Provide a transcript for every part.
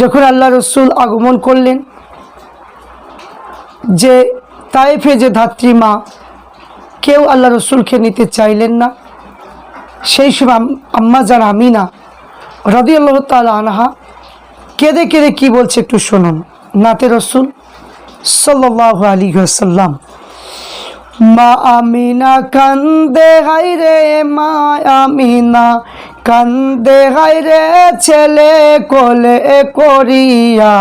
যখন আল্লাহ রসুল আগমন করলেন, যে তাইফে যে ধাত্রী মা, কেউ আল্লাহ রসুলকে নিতে চাইলেন না। সেই সময় আম্মা যার আমিনা রদি আল্লাহ তাল আনহা, কেঁদে কেঁদে কি বলছে একটু শুনুন। নাতে রসুল সাল্লাহ আলী আসাল্লাম মা আমিনা কান্দে হাই রে মা আমিনা। কান্দে হাই রে ছেলে কোলে করিয়া।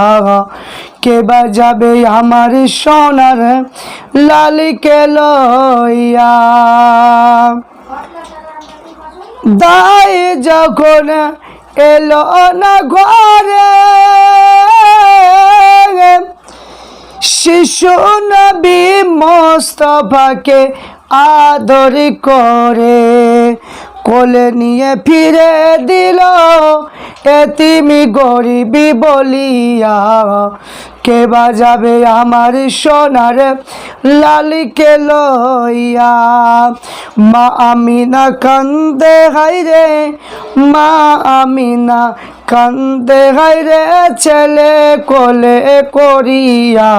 কে বাজাবে আমার সোনার লালিকে লইয়া। দাই যখন এলো না ঘরে শিশু নবী মোস্তফাকে আদর করে কোলে নিয়ে ফিরে দিল এতিমি গরিবি বলিয়া, কে বাজাবে আমার সোনার লালিকে লইয়া? মা আমিনা কান্দে হাই রে মা আমিনা কান্দে হাই রে ছেলে, কোলে করিয়া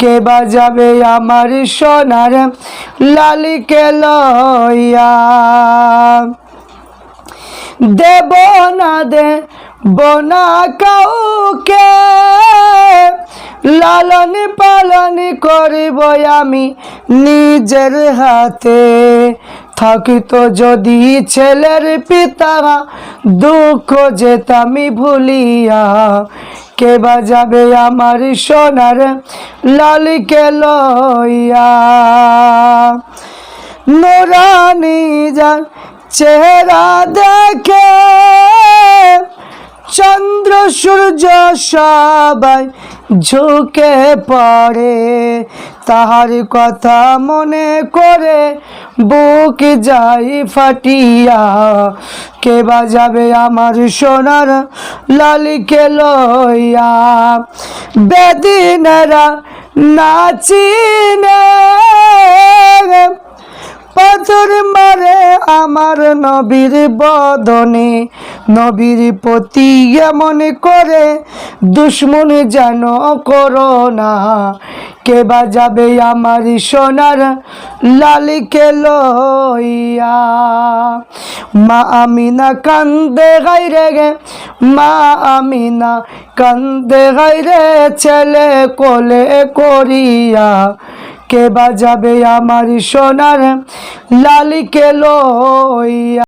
কে বাজাবে আমার সোনার লালিকে লইয়া? দেব না দে বনা কাউকে, লালন পালন করিব আমি নিজের হাতে। থাকিত যদি ছেলের পিতা দুঃখ যেতামি ভুলিয়া। কে বাজাবে আমার সোনার লালিকে লইয়া? নোরানি যান চেহারা দেখে, চন্দ্র, সূর্য সবাই ঝুঁকে পড়ে, তাহার কথা মনে করে বুক যাই ফাটিয়া, কে বাজাবে আমার সোনার লালিকে লইয়া? বেদিনেরা নাচিনে আমার নবীর বদনে, নবীর প্রতি এমন করে দুশ্মন যেন করো না। কে বাজাবে আমার সোনার লালিকে লইয়া মা আমিনা কান্দে গাইরে গে, মা আমিনা কান্দে গাই রে ছেলে কোলে করিয়া। কে বাজাবে আমার সোনার? লালিকে লইয়া